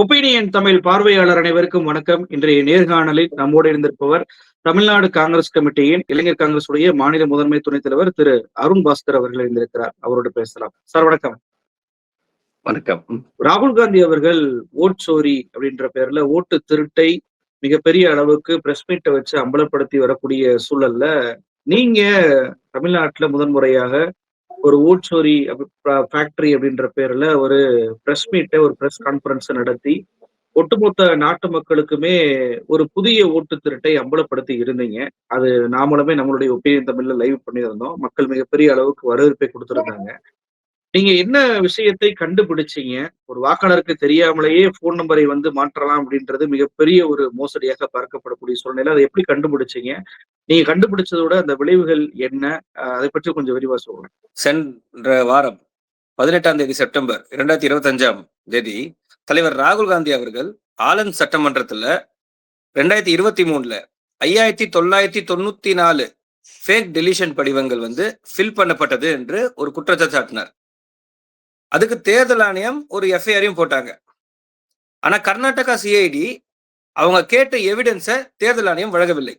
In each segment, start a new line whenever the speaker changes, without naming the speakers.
Opinion Tamil பார்வையாளர் அனைவருக்கும் வணக்கம். இன்றைய நேர்காணலில் நம்மோடு இருந்திருப்பவர் தமிழ்நாடு காங்கிரஸ் கமிட்டியின் இளைஞர் காங்கிரஸ் உடைய மாநில முதன்மை துணைத் தலைவர் திரு அருண் பாஸ்கர் அவர்கள் இருந்திருக்கிறார் அவரோடு பேசலாம். சார் வணக்கம்.
வணக்கம்.
ராகுல் காந்தி அவர்கள் ஓட் சோரி அப்படின்ற பேர்ல ஓட்டு திருட்டை மிகப்பெரிய அளவுக்கு பிரஸ் மீட்டை வச்சு அம்பலப்படுத்தி வரக்கூடிய சூழல்ல நீங்க தமிழ்நாட்டுல முதன்முறையாக ஒரு ஓட்சோரி ஃபேக்டரி அப்படின்ற பேர்ல ஒரு பிரஸ் மீட்டை ஒரு பிரஸ் கான்பரன்ஸ் நடத்தி ஒட்டுமொத்த நாட்டு மக்களுக்குமே ஒரு புதிய ஓட்டு திருட்டை அம்பலப்படுத்தி இருந்தீங்க. அது நாமளுமே நம்மளுடைய ஒப்பீனியன் தமிழ்ல லைவ் பண்ணியிருந்தோம். மக்கள் மிகப்பெரிய அளவுக்கு வரவேற்பை கொடுத்திருந்தாங்க. நீங்க என்ன விஷயத்தை கண்டுபிடிச்சீங்க? ஒரு வாக்காளருக்கு தெரியாமலேயே போன் நம்பரை வந்து மாற்றலாம் அப்படின்றது மிகப்பெரிய ஒரு மோசடியாக பார்க்கப்படக்கூடிய சூழ்நிலை அதை எப்படி கண்டுபிடிச்சீங்க? நீங்க கண்டுபிடிச்சதோட அந்த விளைவுகள் என்ன? அதை பற்றி கொஞ்சம் விரிவா சொல்லுங்க.
சென்ற வாரம் பதினெட்டாம் தேதி செப்டம்பர் இரண்டாயிரத்தி இருபத்தி அஞ்சாம் தேதி தலைவர் ராகுல் காந்தி அவர்கள் ஆலந்த் சட்டமன்றத்துல ரெண்டாயிரத்தி இருபத்தி மூணுல ஐயாயிரத்தி தொள்ளாயிரத்தி தொண்ணூத்தி நாலு ஃபேக் டெலிஷன் படிவங்கள் வந்து ஃபில் பண்ணப்பட்டது என்று ஒரு குற்றச்சாட்டினார் அதுக்கு தேர்தல் ஆணையம் ஒரு எஃப்ஐஆரையும் போட்டாங்க. ஆனா கர்நாடகா சிஐடி அவங்க கேட்ட எவிடன்ஸை தேர்தல் ஆணையம் வழங்கவில்லை.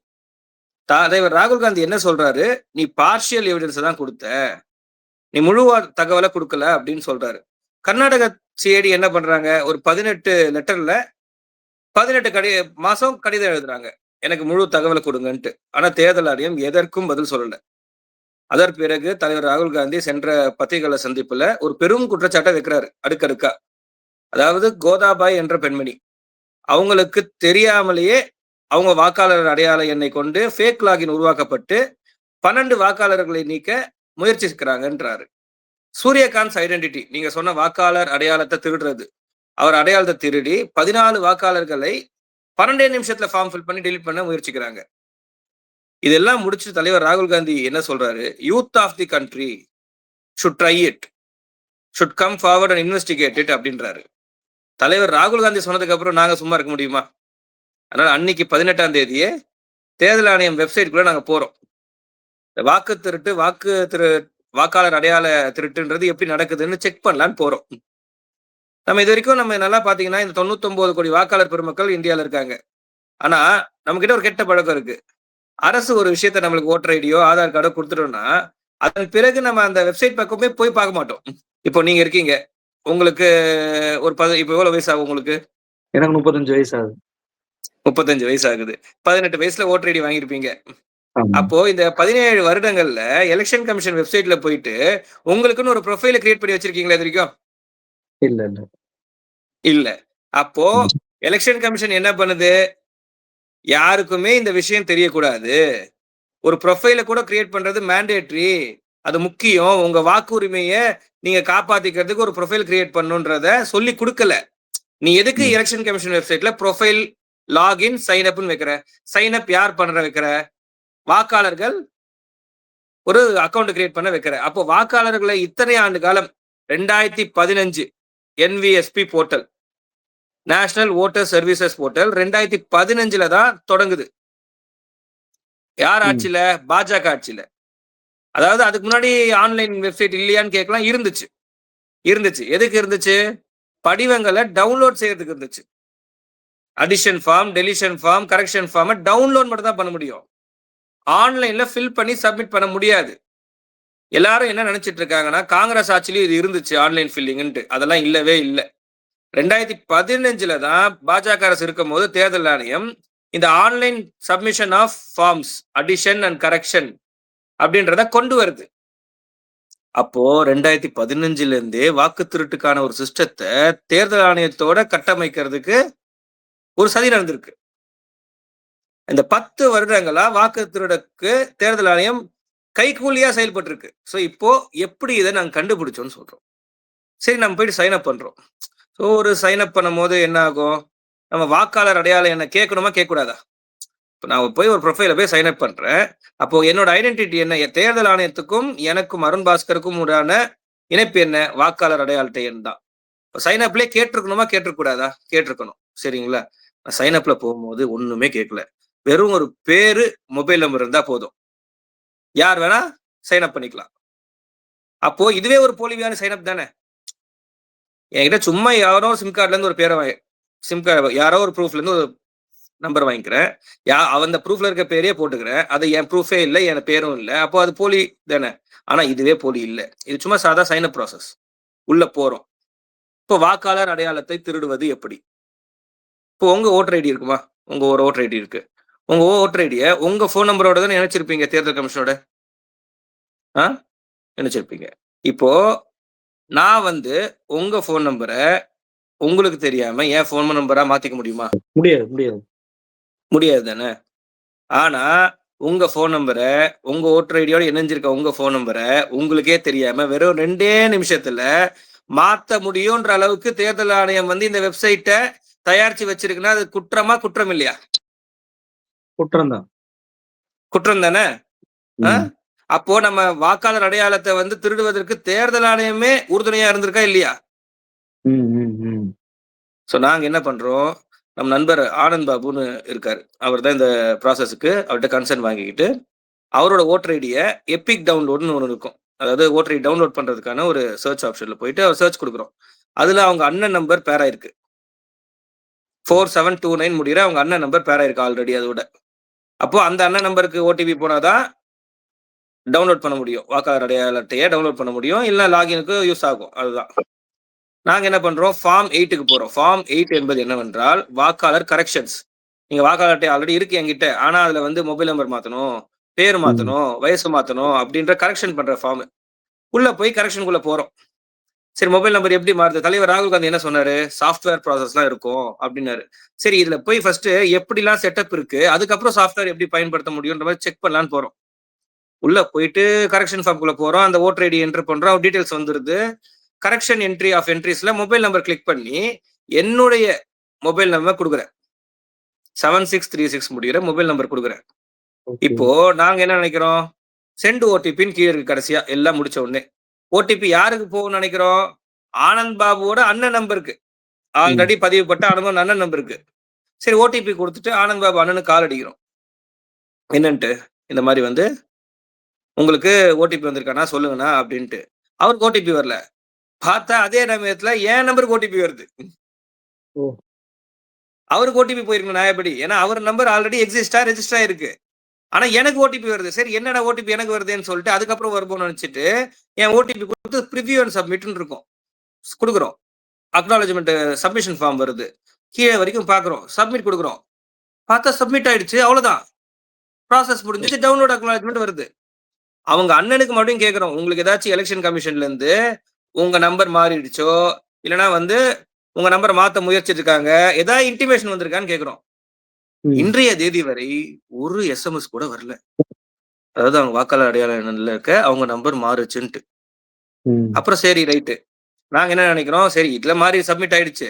தலைவர் ராகுல் காந்தி என்ன சொல்றாரு? நீ பார்ஷியல் எவிடன்ஸை தான் கொடுத்த. நீ முழு தகவலை கொடுக்கல அப்படின்னு சொல்றாரு. கர்நாடக சிஐடி என்ன பண்றாங்க? ஒரு பதினெட்டு லெட்டர்ல பதினெட்டு கடி மாசம் கடிதம் எழுதுறாங்க. எனக்கு முழு தகவலை கொடுங்கன்ட்டு. ஆனா தேர்தல் ஆணையம் எதற்கும் பதில் சொல்லலை. அதற்கு பிறகு தலைவர் ராகுல் காந்தி சென்ற பத்திரிகையாள சந்திப்புல ஒரு பெரும் குற்றச்சாட்டை வைக்கிறாரு அடுக்கடுக்கா. அதாவது கோதாபாய் என்ற பெண்மணி. அவங்களுக்கு தெரியாமலேயே அவங்க வாக்காளர் அடையாள எண்ணை கொண்டு ஃபேக் லாகின் உருவாக்கப்பட்டு பன்னெண்டு வாக்காளர்களை நீக்க முயற்சிக்கிறாங்கன்றாரு. சூரியகாந்த் ஐடென்டிட்டி நீங்க சொன்ன வாக்காளர் அடையாளத்தை திருடுறது. அவர் அடையாளத்தை திருடி பதினாலு வாக்காளர்களை பன்னெண்டே நிமிஷத்துல ஃபார்ம் ஃபில் பண்ணி டெலிட் பண்ண முயற்சிக்கிறாங்க. இதெல்லாம் முடிச்சு தலைவர் ராகுல் காந்தி என்ன சொல்றாரு? Youth of the country should try it should come forward and investigate it அப்படின்றாரு. தலைவர் ராகுல் காந்தி சொன்னதுக்கு அப்புறம் நாங்க சும்மா இருக்க முடியுமா? அதனால அன்னைக்கு பதினெட்டாம் தேதியே தேர்தல் ஆணையம் வெப்சைட்குள்ள நாங்க போறோம். வாக்கு திருட்டு வாக்கு திரு வாக்காளர் அடையாள திருட்டுன்றது எப்படி நடக்குதுன்னு செக் பண்ணலான்னு போறோம். நம்ம இது வரைக்கும் நம்ம நல்லா பாத்தீங்கன்னா இந்த தொண்ணூத்தொம்போது கோடி வாக்காளர் பெருமக்கள் இந்தியாவில் இருக்காங்க. ஆனா நம்ம கிட்ட ஒரு கெட்ட பழக்கம் இருக்கு. அரசு ஒரு விஷயத்த நம்மளுக்கு ஓட்டர் ஐடியோ ஆதார் கார்டோ கொடுத்துட்டோம்னா அதன் பிறகு நம்ம அந்த வெப்சைட் பக்கமே போய் பார்க்க மாட்டோம். இப்போ நீங்க இருக்கீங்க. உங்களுக்கு ஒரு பத இப்போ எவ்வளவு வயசு ஆகும் உங்களுக்கு?
எனக்கு முப்பத்தஞ்சு வயசு ஆகுது.
முப்பத்தஞ்சு வயசு ஆகுது. பதினெட்டு வயசுல ஓட்டர் ஐடி வாங்கியிருப்பீங்க. அப்போ இந்த பதினேழு வருடங்கள்ல எலெக்ஷன் கமிஷன் வெப்சைட்ல போயிட்டு உங்களுக்குன்னு ஒரு ப்ரொஃபைல கிரியேட் பண்ணி வச்சிருக்கீங்களா இது வரைக்கும்?
இல்ல இல்ல.
இல்ல. அப்போ எலெக்ஷன் கமிஷன் என்ன பண்ணுது? யாருக்குமே இந்த விஷயம் தெரியக்கூடாது. ஒரு ப்ரொஃபைல கூட கிரியேட் பண்றது மேண்டேட்ரி அது முக்கியம். உங்க வாக்குரிமைய நீங்க காப்பாத்திக்கிறதுக்கு ஒரு ப்ரொஃபைல் கிரியேட் பண்ணுன்றத சொல்லி கொடுக்கல. நீ எதுக்கு எலெக்ஷன் கமிஷன் வெப்சைட்ல ப்ரொஃபைல் லாகின் சைன் அப்னு வைக்கிற? சைன் அப் யார் பண்ற வைக்கிற? வாக்காளர்கள் ஒரு அக்கௌண்ட் கிரியேட் பண்ண வைக்கிற. அப்போ வாக்காளர்களை இத்தனை ஆண்டு காலம் ரெண்டாயிரத்தி பதினஞ்சு NVSP portal national voter services portal ரெண்டாயிரத்தி பதினஞ்சுல தான் தொடங்குது. யார் ஆட்சியில? பாஜக ஆட்சியில. அதாவது அதுக்கு முன்னாடி ஆன்லைன் வெப்சைட் இல்லையான்னு கேட்கலாம் இருந்துச்சு. இருந்துச்சு. எதுக்கு இருந்துச்சு? படிவங்களை டவுன்லோட் செய்யறதுக்கு இருந்துச்சு. Addition form deletion form correction form download மட்டும் தான் பண்ண முடியும். ஆன்லைன்ல ஃபில் பண்ணி சப்மிட் பண்ண முடியாது. எல்லாரும் என்ன நினைச்சிட்டு இருக்காங்கன்னா காங்கிரஸ் ஆட்சியிலும் இது இருந்துச்சு ஆன்லைன் ஃபில்லிங்ன்ட்டு அதெல்லாம் இல்லவே இல்லை. ரெண்டாயிரத்தி பதினஞ்சுல தான் பாஜக அரசு இருக்கும் போது தேர்தல் ஆணையம் இந்த online submission of forms addition and correction அப்படின்றத கொண்டு வருது. அப்போ ரெண்டாயிரத்தி பதினஞ்சுல இருந்தே வாக்கு திருட்டுக்கான ஒரு சிஸ்டத்தை தேர்தல் ஆணையத்தோட கட்டமைக்கிறதுக்கு ஒரு சதி நடந்திருக்கு. இந்த பத்து வருடங்களா வாக்கு திருடக்கு தேர்தல் ஆணையம் கைகூலியா செயல்பட்டு இருக்கு ஸோ இப்போ எப்படி இதை நாங்கள் கண்டுபிடிச்சோம்னு சொல்றோம். சரி நம்ம போயிட்டு சைன் அப் பண்றோம். ஸோ ஒரு சைன் அப் பண்ணும் போது என்ன ஆகும்? நம்ம வாக்காளர் அடையாளம் என்ன கேட்கணுமா கேட்கக்கூடாதா? இப்போ நான் போய் ஒரு ப்ரொஃபைல போய் சைன் அப் பண்றேன். அப்போ என்னோட ஐடென்டிட்டி என்ன? தேர்தல் ஆணையத்துக்கும் எனக்கும் அருண் பாஸ்கருக்கும் உடான இணைப்பு என்ன? வாக்காளர் அடையாளத்தை எண் தான். இப்போ சைன் அப்லேயே கேட்டிருக்கணுமா கேட்டிருக்கூடாதா கேட்டிருக்கணும். சரிங்களா? நான் சைன் அப்ல போகும்போது ஒண்ணுமே கேட்கல. வெறும் ஒரு பேரு மொபைல் நம்பர் இருந்தா போதும். யார் வேணா சைன் அப் பண்ணிக்கலாம். அப்போ இதுவே ஒரு போலிவியான சைன் அப் தானே? என்கிட்ட சும்மா யாரோ சிம் கார்டுலேருந்து ஒரு பேரை சிம் கார்டு யாரோ ஒரு ப்ரூஃப்லேருந்து ஒரு நம்பர் வாங்கிக்கிறேன். யா அந்த ப்ரூஃப்ல இருக்க பேரே போட்டுக்கிறேன். அது என் ப்ரூஃபே இல்லை என் பேரும் இல்லை. அப்போ அது போலி தானே. ஆனால் இதுவே போலி இல்லை. இது சும்மா சாதா சைன் அப் ப்ராசஸ் உள்ள போகிறோம் இப்போ வாக்காளர் அடையாளத்தை திருடுவது எப்படி? இப்போ உங்கள் ஓட்டர் ஐடி இருக்குமா? உங்கள் ஒரு ஓட்டர் ஐடி இருக்கு. உங்க ஓட்டர் ஐடியை உங்க ஃபோன் நம்பரோட தானே நினைச்சிருப்பீங்க தேர்தல் கமிஷனோட? ஆ? நினைச்சிருப்பீங்க இப்போ நான் வந்து உங்க ஃபோன் நம்பரை உங்களுக்கு தெரியாம என் ஃபோன் நம்பரா மாத்திக்க முடியுமா?
முடியாது முடியாது.
முடியாது தானே? ஆனா உங்க ஃபோன் நம்பரை உங்க ஓட்டர் ஐடியோட இணைஞ்சிருக்க உங்க ஃபோன் நம்பரை உங்களுக்கே தெரியாம வெறும் ரெண்டே நிமிஷத்துல மாத்த முடியும்ன்ற அளவுக்கு தேர்தல் ஆணையம் வந்து இந்த வெப்சைட்டை தயாரிச்சு வச்சிருக்குன்னா அது குற்றமா குற்றம் இல்லையா?
குற்றம் தான்.
குற்றம் தானே? அப்போ நம்ம வாக்காளர் அடையாளத்தை வந்து திருடுவதற்கு தேர்தல் ஆணையமே உறுதுணையா இருந்திருக்கா இல்லையா? ஸோ நாங்க என்ன பண்றோம்? நம்ம நண்பர் ஆனந்த் பாபுன்னு இருக்காரு. அவர் தான் இந்த ப்ராசஸுக்கு அவர்கிட்ட கன்சர்ன் வாங்கிக்கிட்டு அவரோட ஓட்டர் ஐடியை எபிக் டவுன்லோட்னு ஒன்று இருக்கும். அதாவது ஓட்டர் ஐடி டவுன்லோட் பண்றதுக்கான ஒரு சர்ச் ஆப்ஷன்ல போயிட்டு அவர் சர்ச் கொடுக்குறோம். அதுல அவங்க அண்ணன் நம்பர் பேரா இருக்கு ஃபோர் செவன் டூ நைன் முடிகிற அவங்க அண்ணன் நம்பர் பேரா இருக்கு ஆல்ரெடி அதோட. அப்போ அந்த அண்ணன் நம்பருக்கு ஓடிபி போனாதான் டவுன்லோட் பண்ண முடியும். வாக்காளர் அடையாள அட்டையை டவுன்லோட் பண்ண முடியும். இல்லை லாகினுக்கு யூஸ் ஆகும். அதுதான். நாங்க என்ன பண்றோம்? ஃபார்ம் எயிட்டுக்கு போறோம். ஃபார்ம் எயிட் என்பது என்னவென்றால் வாக்காளர் கரெக்ஷன்ஸ் நீங்க வாக்காளர் அட்டை ஆல்ரெடி இருக்கு என்கிட்ட. ஆனா அதுல வந்து மொபைல் நம்பர் மாத்தணும் பேர் மாத்தணும் வயசு மாத்தணும் அப்படின்ற கரெக்ஷன் பண்ற ஃபார்ம் உள்ள போய் கரெக்ஷனுக்குள்ள போறோம். சரி மொபைல் நம்பர் எப்படி மாறுது? தலைவர் ராகுல் காந்தி என்ன சொன்னாரு? சாஃப்ட்வேர் ப்ராசஸ்லாம் இருக்கும் அப்படின்னாரு. சரி இதுல போய் ஃபர்ஸ்ட் எப்படிலாம் செட்டப் இருக்கு? அதுக்கப்புறம் சாஃப்ட்வேர் எப்படி பயன்படுத்த முடியும்ன்ற மாதிரி செக் பண்ணலான்னு போறோம். உள்ள போயிட்டு கரெக்ஷன் ஃபார்ம்குள்ள போறோம். அந்த ஓட்டர் ஐடி என்டர் பண்றோம். டீடைல்ஸ் வந்துருது. கரெக்ஷன் என்ட்ரி ஆஃப் என்ட்ரிஸ்ல மொபைல் நம்பர் கிளிக் பண்ணி என்னுடைய மொபைல் நம்பர் கொடுக்குறேன். செவன் சிக்ஸ் த்ரீ சிக்ஸ் முடிகிற மொபைல் நம்பர் கொடுக்குறேன். இப்போ நாங்க என்ன நினைக்கிறோம்? சென்ட் ஓடிபின்னு கீழே இருக்கு கடைசியா. எல்லாம் முடிச்ச உடனே. ஓடிபி யாருக்கு போகும்னு நினைக்கிறோம்? ஆனந்த் பாபுவோட அண்ணன் நம்பருக்கு ஆல்ரெடி பதிவுப்பட்ட ஆனந்த் அண்ணன் நம்பருக்கு சரி ஓடிபி கொடுத்துட்டு ஆனந்த் பாபு அண்ணனுக்கு கால் அடிக்கிறோம். என்னன்ட்டு? இந்த மாதிரி வந்து உங்களுக்கு ஓடிபி வந்திருக்கானா சொல்லுங்கண்ணா அப்படின்ட்டு. அவருக்கு ஓடிபி வரல. பார்த்தா அதே சமயத்துல என் நம்பருக்கு ஓடிபி வருது.
ஓ.
அவருக்கு ஓடிபி போயிருக்கு நியாயப்படி. ஏன்னா அவர் நம்பர் ஆல்ரெடி எக்ஸிஸ்டா ரெஜிஸ்டர் ஆயிருக்கு ஆனா எனக்கு ஓடிபி வருது. சரி என்னடா ஓடிபி எனக்கு வருதுன்னு சொல்லிட்டு அதுக்கப்புறம் வரும்போது நினைச்சிட்டு என் ஓடிபி கொடுத்து ப்ரிவியூ அண்ட் சப்மிட்னு இருக்கும். கொடுக்குறோம். அக்னாலஜ்மெண்ட் சப்மிஷன் ஃபார்ம் வருது. கீழே வரைக்கும் பார்க்குறோம். சப்மிட் கொடுக்குறோம். பார்த்தா சப்மிட் ஆயிடுச்சு. அவ்வளவுதான். ப்ராசஸ் முடிஞ்சிச்சு. டவுன்லோட் அக்னாலஜ்மெண்ட் வருது. அவங்க அண்ணனுக்கு மறுபடியும் கேட்குறோம் உங்களுக்கு ஏதாச்சும் எலெக்ஷன் கமிஷன்ல இருந்து உங்க நம்பர் மாறிடுச்சோ? இல்லைன்னா வந்து உங்க நம்பர் மாத்த முயற்சி இருக்காங்க ஏதாவது இன்டிமேஷன் வந்திருக்கான்னு கேக்குறோம். இன்றைய தேதி வரை ஒரு எஸ்எம்எஸ் கூட வரல. அதாவது அவங்க வாக்காளர் அடையாள எண்ணில் இருக்க அவங்க நம்பர் மாறுச்சுன்ட்டு. அப்புறம் சரி ரைட்டு நாங்க என்ன நினைக்கிறோம்? சரி இதுல மாதிரி சப்மிட் ஆயிடுச்சு.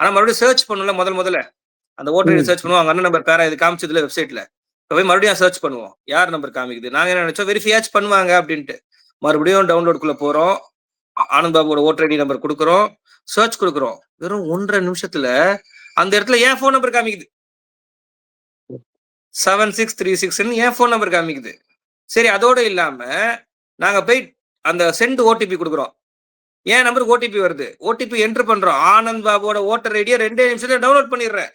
ஆனா மறுபடியும் சர்ச் பண்ணல முதல் முதல்ல. அந்த ஓட்டர். சர்ச் பண்ணுவோம். அவங்க அண்ணன் நம்பர் பேரா இது காமிச்சதுல வெப்சைட்ல போய் மறுபடியும் சர்ச் பண்ணுவோம். யார் நம்பர் காமிக்குது? நாங்க என்ன நினைச்சோம்? வெரிஃபையாச்சும் பண்ணுவாங்க அப்படின்ட்டு. மறுபடியும் டவுன்லோடுக்குள்ள போறோம். ஆனந்த் பாபுவோட ஓட்டர் ஐடி நம்பர் கொடுக்குறோம். சர்ச் கொடுக்குறோம். வெறும் ஒன்றரை நிமிஷத்துல அந்த இடத்துல ஏன் ஃபோன் நம்பர் காமிக்குது. செவன் சிக்ஸ் த்ரீ சிக்ஸ்னு என் ஃபோன் நம்பர் காமிக்குது. சரி அதோட இல்லாம நாங்க போய் அந்த சென்ட் ஓடிபி கொடுக்குறோம். ஏன் நம்பருக்கு ஓடிபி வருது. ஓடிபி என்ட்ரு பண்றோம். ஆனந்த் பாபுவோட ஓட்டர் ஐடியை ரெண்டே நிமிஷத்துல டவுன்லோட் பண்ணிடுறேன்.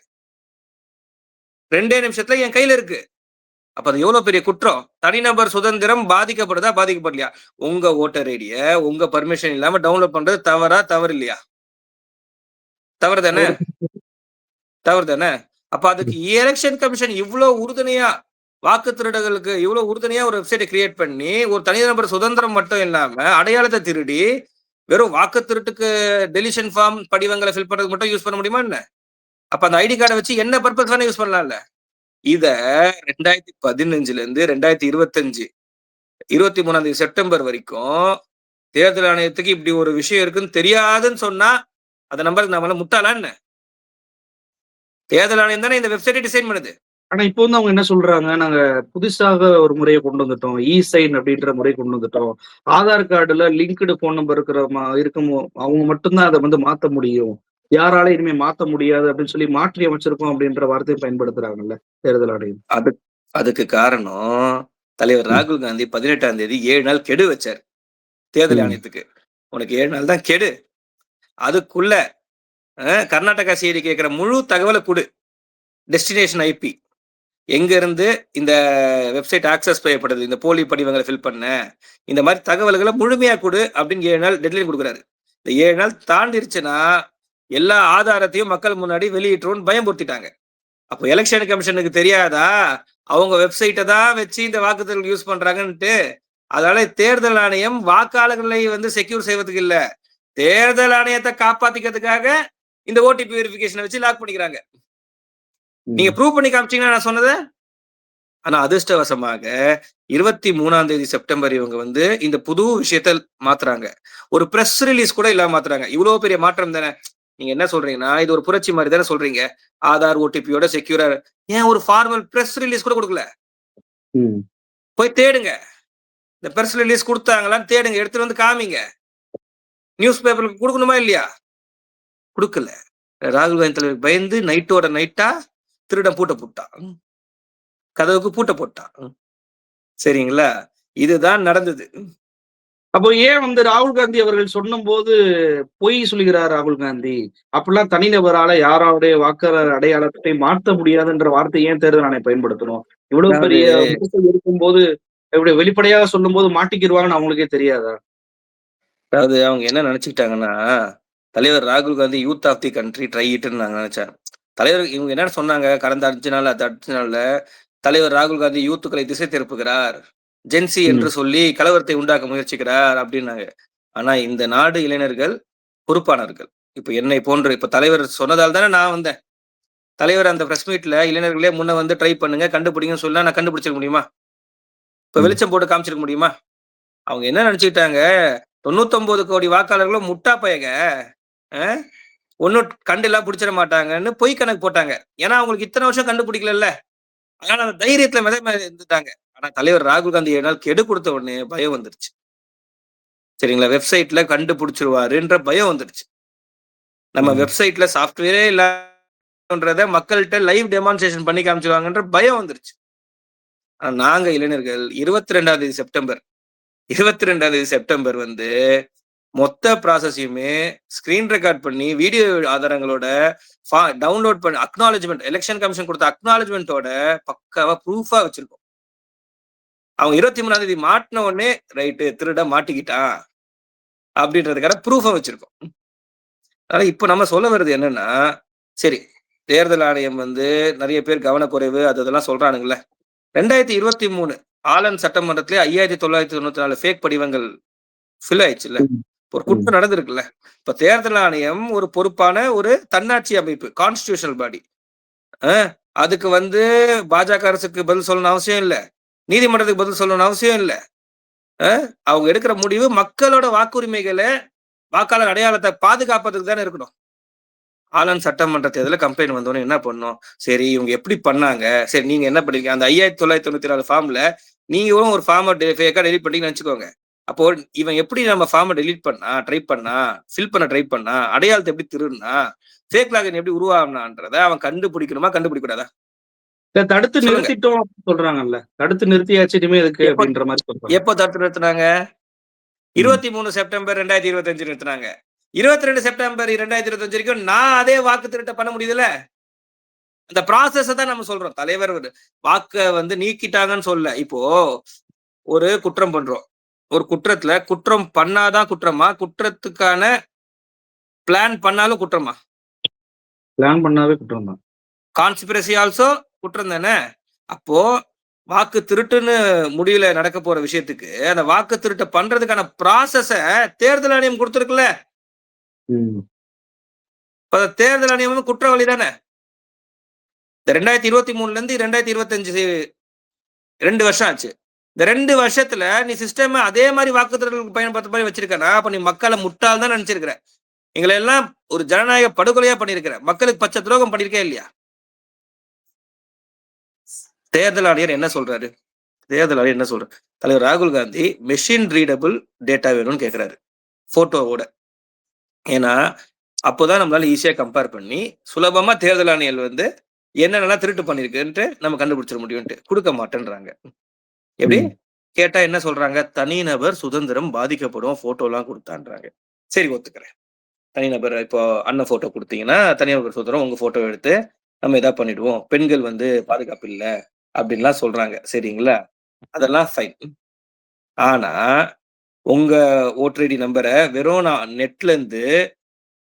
ரெண்டே நிமிஷத்துல என் கையில இருக்கு. அப்ப அது எவ்வளவு பெரிய குற்றம்? தனிநபர் சுதந்திரம் பாதிக்கப்படுதா பாதிக்கப்படலையா? உங்க ஓட்டர் ஐடிய உங்க பர்மிஷன் இல்லாம டவுன்லோட் பண்றது தவறா தவறு இல்லையா தவறு தானே தவறு தானே அப்ப அதுக்கு எலெக்ஷன் கமிஷன் இவ்வளவு உறுதுணையா வாக்கு திருடர்களுக்கு இவ்வளவு உறுதுணையா ஒரு வெப்சைட்டை கிரியேட் பண்ணி ஒரு தனிநபர் சுதந்திரம் மட்டும் இல்லாம அடையாளத்தை திருடி வெறும் வாக்கு திருட்டுக்கு டெலிஷன் ஃபார்ம் படிவங்களை ஃபில் பண்றதுக்கு மட்டும் யூஸ் பண்ண முடியுமா என்ன? அப்ப அந்த ஐடி கார்டை வச்சு என்ன பர்பஸ் வேணா யூஸ் பண்ணலாம்ல? இத ரெண்டாயிரத்தி பதினஞ்சுல இருந்து ரெண்டாயிரத்தி இருபத்தஞ்சு இருபத்தி மூணாம் தேதி செப்டம்பர் வரைக்கும் தேர்தல் ஆணையத்துக்கு இப்படி ஒரு விஷயம் இருக்குன்னு தெரியாதுன்னு சொன்னா அதை நம்பருக்கு நம்மள முட்டாளா என்ன? தேர்தல் ஆணையம் தானே இந்த வெப்சைட்டை டிசைன் பண்ணுது.
ஆனா இப்போ வந்து அவங்க என்ன சொல்றாங்க? நாங்க புதுசாக ஒரு முறையை கொண்டு வந்துட்டோம். இ சைன் அப்படின்ற முறை கொண்டு வந்துட்டோம். ஆதார் கார்டுல லிங்க்டு போன் நம்பர் இருக்கிற மா- அவங்க மட்டும்தான் அதை வந்து மாத்த முடியும். யாரால இனிமே மாத்த முடியாது அப்படின்னு சொல்லி மாற்றி அமைச்சிருக்கோம் அப்படின்ற வார்த்தையை பயன்படுத்துறாங்கல்ல தேர்தல் ஆணையம்.
அது அதுக்கு காரணம் தலைவர் ராகுல் காந்தி பதினெட்டாம் தேதி ஏழு நாள் கெடு வச்சார் தேர்தல். ஆணையத்துக்கு. உனக்கு ஏழு நாள் தான் கெடு. அதுக்குள்ள கர்நாடகா சிஐடி கேட்கிற முழு தகவலை கொடு. டெஸ்டினேஷன் ஐபி எங்க இருந்து இந்த வெப்சைட் ஆக்சஸ் செய்யப்படுது இந்த போலி படிவங்களை ஃபில் பண்ண. இந்த மாதிரி தகவல்களை முழுமையா கொடு அப்படின்னு ஏழு நாள் டெட்லைன் கொடுக்குறாரு. இந்த ஏழு நாள் தாண்டிருச்சுன்னா எல்லா ஆதாரத்தையும் மக்கள் முன்னாடி வெளியிட்டுருவோம்னு பயம்படுத்திட்டாங்க அப்போ எலெக்ஷன் கமிஷனுக்கு தெரியாதா? அவங்க வெப்சைட்டை தான் வச்சு இந்த வாக்குத்தல் யூஸ் பண்றாங்கன்ட்டு. அதனால தேர்தல் ஆணையம் வாக்காளர்களை வந்து செக்யூர் செய்வதுக்கு இல்ல. தேர்தல் ஆணையத்தை காப்பாத்திக்கிறதுக்காக இந்த ஓடிபி வெரிஃபிகேஷனை வச்சு லாக் பண்ணிக்கிறாங்க. நீங்க ப்ரூவ் பண்ணி காமிச்சீங்கன்னா நான் சொன்னதை? ஆனா அதிர்ஷ்டவசமாக இருபத்தி மூணாம் தேதி செப்டம்பர் இவங்க வந்து இந்த புது விஷயத்த மாத்துறாங்க. ஒரு பிரஸ் ரிலீஸ் கூட இல்லாம மாத்துறாங்க. இவ்வளவு பெரிய மாற்றம் தானே? நீங்க என்ன சொல்றீங்கன்னா இது ஒரு புரட்சி மாதிரி தானே சொல்றீங்க. ஆதார் ஓடிபியோட செக்யூரா ஏன் ஒரு ஃபார்மல் பிரஸ் ரிலீஸ் கூட கொடுக்கல. போய் தேடுங்க. இந்த பிரஸ் ரிலீஸ் கொடுத்தாங்களான்னு தேடுங்க. எடுத்துட்டு வந்து காமிங்க. நியூஸ் பேப்பருக்கு கொடுக்கணுமா இல்லையா? கொடுக்கல. ராகுல் காந்தி தலைவர் பயந்து நைட்டோட நைட்டா திருடன் பூட்ட போட்டான். கதவுக்கு பூட்ட போட்டான். சரிங்களா? இதுதான் நடந்தது.
அப்போ ஏன் வந்து ராகுல் காந்தி அவர்கள் சொன்னும்போது பொய் சொல்கிறார் ராகுல் காந்தி? அப்படிலாம் தனிநபரால யாராவுடைய வாக்காளர் அடையாளத்தை மாற்ற முடியாதுன்ற வார்த்தை ஏன் தேர்தல் ஆணையம் பயன்படுத்தணும்? இவ்வளவு பெரிய இருக்கும்போது இப்படி வெளிப்படையாக சொல்லும்போது மாட்டிக்கிடுவாங்கன்னு அவங்களுக்கே தெரியாதா?
அதாவது அவங்க என்ன நினைச்சுக்கிட்டாங்கன்னா தலைவர் ராகுல் Gandhi youth of the country try இட்டுன்னு நாங்க நினைச்சேன். தலைவர் இவங்க என்ன சொன்னாங்க? கடந்த அஞ்சு நாள் அது அஞ்சு நாள்ல தலைவர் ராகுல் காந்தி யூத்துக்களை திசை திருப்புகிறார். ஜென்சி என்று சொல்லி கலவரத்தை உண்டாக்க முயற்சிக்கிறார் அப்படின்னாங்க. ஆனா இந்த நாடு இளைஞர்கள் பொறுப்பானவர்கள். இப்ப என்னை போன்று இப்ப தலைவர் சொன்னதால் தானே நான் வந்தேன். தலைவர் அந்த பிரஸ் மீட்ல இளைஞர்களே முன்ன வந்து ட்ரை பண்ணுங்க கண்டுபிடிங்கன்னு சொன்னா நான் கண்டுபிடிச்சிக்க முடியுமா? இப்ப. வெளிச்சம் போட்டு காமிச்சிருக்க முடியுமா? அவங்க என்ன நினைச்சுக்கிட்டாங்க? தொண்ணூத்தொன்பது கோடி வாக்காளர்களும் முட்டா பயங்க. ஒன்னும் கண்டுலாம் பிடிச்சிட மாட்டாங்கன்னு பொய் கணக்கு போட்டாங்க. ஏன்னா அவங்களுக்கு இத்தனை வருஷம் கண்டுபிடிக்கல அதனால அந்த தைரியத்துல மித மித இருந்துட்டாங்க ஆனா தலைவர் ராகுல் காந்தி ஏழு நாள் கெடு கொடுத்த உடனே பயம் வந்துருச்சு. சரிங்களா? வெப்சைட்ல கண்டுபிடிச்சிருவாருன்ற பயம் வந்துருச்சு. நம்ம. வெப்சைட்ல சாஃப்ட்வேரே இல்லன்றத மக்கள்கிட்ட லைவ் டெமான்ஸ்ட்ரேஷன் பண்ணி காமிச்சிருவாங்கன்ற பயம் வந்துருச்சு. ஆனா நாங்க இளைஞர்கள் இருபத்தி ரெண்டாம் தேதி செப்டம்பர் இருபத்தி ரெண்டாம் தேதி செப்டம்பர் வந்து மொத்த ப்ராசஸையுமே ஸ்கிரீன் ரெக்கார்ட் பண்ணி வீடியோ ஆதாரங்களோட டவுன்லோட் பண்ணி அக்னாலஜ்மெண்ட் எலெக்ஷன் கமிஷன் கொடுத்த அக்னாலஜ்மெண்ட்டோட பக்காவா ப்ரூஃபா வச்சிருக்கோம். அவங்க இருபத்தி மூணாம் தேதி மாட்டின உடனே ரைட்டு திருட மாட்டிக்கிட்டான் அப்படின்றதுக்கான ப்ரூஃபை வச்சிருக்கோம். அதனால இப்போ நம்ம சொல்ல வர்றது என்னன்னா சரி தேர்தல் ஆணையம் வந்து நிறைய பேர் கவனக்குறைவு அது இதெல்லாம் சொல்றானுங்களே ரெண்டாயிரத்தி இருபத்தி மூணு ஆலன் சட்டமன்றத்திலே ஐயாயிரத்தி தொள்ளாயிரத்தி தொண்ணூத்தி நாலு ஃபேக் படிவங்கள் ஃபில் ஆயிடுச்சுல்ல. ஒரு குற்றம் நடந்திருக்குல்ல. இப்ப தேர்தல் ஆணையம் ஒரு பொறுப்பான ஒரு தன்னாட்சி அமைப்பு கான்ஸ்டியூஷனல் பாடி அதுக்கு வந்து பாஜக அரசுக்கு பதில் சொல்லணும் அவசியம் இல்ல. நீதிமன்றத்துக்கு பதில் சொல்லணும்னு அவசியம் இல்லை. அவங்க எடுக்கிற முடிவு மக்களோட வாக்குரிமைகளை வாக்காளர் அடையாளத்தை பாதுகாப்பதுக்கு தானே இருக்கணும். ஆலன் சட்டமன்ற தேர்தலில் கம்ப்ளைண்ட் வந்தோடனே என்ன பண்ணோம்? சரி இவங்க எப்படி பண்ணாங்க? சரி நீங்க என்ன பண்ணீங்க அந்த ஐயாயிரத்தி தொள்ளாயிரத்தி தொண்ணூத்தி நாலு ஃபார்ம்ல நீங்களும் ஒரு ஃபார்மை ஃபேக்காக டெலிட் பண்ணீங்கன்னு வச்சுக்கோங்க. அப்போ இவன் எப்படி நம்ம ஃபார்மை டெலிட் பண்ணா ட்ரை பண்ணா ஃபில் பண்ண ட்ரை பண்ணா அடையாளத்தை எப்படி திருடுனா ஃபேக் லாகின் எப்படி உருவாகினான்றத அவன் கண்டுபிடிக்கணுமா கண்டுபிடிக்கூடாதா
இத தடுத்து. நிறுத்திட்டோம் சொல்றாங்கல்ல. தடுத்து நிறுத்தியாச்சு இனிமே
எப்ப-
அப்படின்ற மாதிரி சொல்றாங்க.
எப்போ தடுத்து நிறுத்தினாங்க? இருபத்தி மூணு செப்டம்பர் ரெண்டாயிரத்தி இருபத்தஞ்சு நிறுத்தினாங்க. இருபத்தி ரெண்டு செப்டம்பர் ரெண்டாயிரத்தி இருபத்தஞ்சு வரைக்கும் நான் அதே வாக்கு திருட்ட பண்ண முடியுதுல அந்த ப்ராசஸ் தான் நம்ம சொல்றோம். தலைவர் வாக்க வந்து நீக்கிட்டாங்கன்னு சொல்ல. இப்போ ஒரு குற்றம் பண்றோம். ஒரு குற்றத்துல குற்றம் பண்ணாதான் குற்றமா? குற்றத்துக்கான பிளான் பண்ணாலும் குற்றமா?
பிளான் பண்ணாவே குற்றம் தான்
கான்ஸ்பிரசி ஆல்சோ குற்றம் தானே? அப்போ வாக்கு திருட்டுன்னு முடிவுல நடக்க போற விஷயத்துக்கு அந்த வாக்கு திருட்ட பண்றதுக்கான ப்ராசஸ தேர்தல் ஆணையம் கொடுத்துருக்குல்ல? தேர்தல் ஆணையம் குற்றவாளி தானே? இந்த ரெண்டாயிரத்தி இருபத்தி மூணுல இருந்து ரெண்டாயிரத்தி இருபத்தஞ்சு ரெண்டு வருஷம் ஆச்சு. இந்த ரெண்டு வருஷத்துல நீ சிஸ்டம் அதே மாதிரி வாக்குத்திரங்களுக்கு பயன்படுத்த மாதிரி வச்சிருக்கனா அப்ப நீ மக்களை முட்டாள் தான் நினைச்சிருக்கிற. எங்களை எல்லாம் ஒரு ஜனநாயக படுகொலையா பண்ணிருக்கிற. மக்களுக்கு பச்சை துரோகம் பண்ணிருக்கே இல்லையா? தேர்தல் ஆணையர் என்ன சொல்றாரு? தேர்தல் ஆணையர் என்ன சொல்றாரு? தலைவர் ராகுல் காந்தி மெஷின் ரீடபிள் டேட்டா வேணும்னு கேக்குறாரு. போட்டோவோட ஏன்னா அப்போதான் நம்மளால ஈஸியா கம்பேர் பண்ணி சுலபமா தேர்தல் ஆணையர் வந்து என்னென்னலாம் திருட்டு பண்ணிருக்குன்ட்டு நம்ம கண்டுபிடிச்சிட முடியும்ட்டு கொடுக்க மாட்டேன்றாங்க. எப்படி. கேட்டா என்ன சொல்றாங்க? தனிநபர் சுதந்திரம் பாதிக்கப்படும் போட்டோ எல்லாம் கொடுத்தான்றாங்க. சரி ஒத்துக்கிறேன். தனிநபர் இப்போ அண்ணன் போட்டோ கொடுத்தீங்கன்னா தனிநபர் சுதந்திரம் உங்க போட்டோ எடுத்து நம்ம இதா பண்ணிடுவோம். பெண்கள் வந்து பாதுகாப்பு இல்ல. அப்படின்லாம் சொல்றாங்க. சரிங்களா? அதெல்லாம் ஃபைன் ஆனா உங்க ஓட்டர் ஐடி நம்பரை வெறும் நான் நெட்ல இருந்து